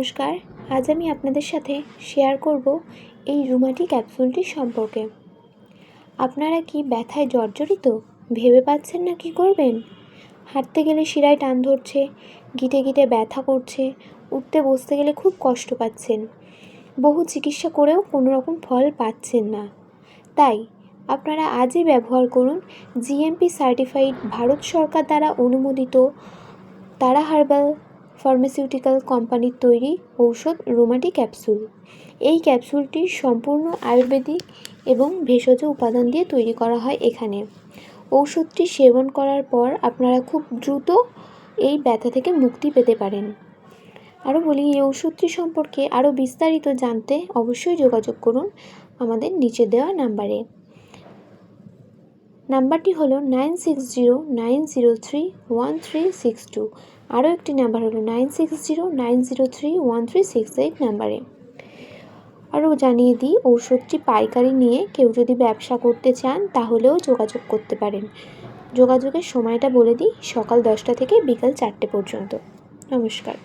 নমস্কার। আজ আমি আপনাদের সাথে শেয়ার করব এই রুমাটি ক্যাপসুলটি সম্পর্কে। আপনারা কি ব্যথায় জর্জরিত? ভেবে পাচ্ছেন না কী করবেন? হাঁটতে গেলে শিরায় টান ধরছে, গিটে গিটে ব্যথা করছে, উঠতে বসতে গেলে খুব কষ্ট পাচ্ছেন। বহু চিকিৎসা করেও কোনো রকম ফল পাচ্ছেন না। তাই আপনারা আজই ব্যবহার করুন জিএমপি সার্টিফাইড ভারত সরকার দ্বারা অনুমোদিত তারা হার্বাল ফার্মাসিউটিক্যাল কোম্পানির তৈরি ঔষধ রোমাটি ক্যাপসুল। এই ক্যাপসুলটি সম্পূর্ণ আয়ুর্বেদিক এবং ভেষজ উপাদান দিয়ে তৈরি করা হয় এখানে। ঔষধটি সেবন করার পর আপনারা খুব দ্রুত এই ব্যথা থেকে মুক্তি পেতে পারেন। আরও বলি, এই ওষুধটি সম্পর্কে আরও বিস্তারিত জানতে অবশ্যই যোগাযোগ করুন আমাদের নিচে দেওয়া নাম্বারে। নাম্বারটি হলো nine six zero nine zero three one three six two. আরও একটি নাম্বার হলো nine six zero nine zero three one three six eight নাম্বারে। আরও জানিয়ে দিই, ঔষধটি পাইকারি নিয়ে কেউ যদি ব্যবসা করতে চান তাহলেও যোগাযোগ করতে পারেন। যোগাযোগের সময়টা বলে দিই, সকাল দশটা থেকে বিকাল চারটে পর্যন্ত। নমস্কার।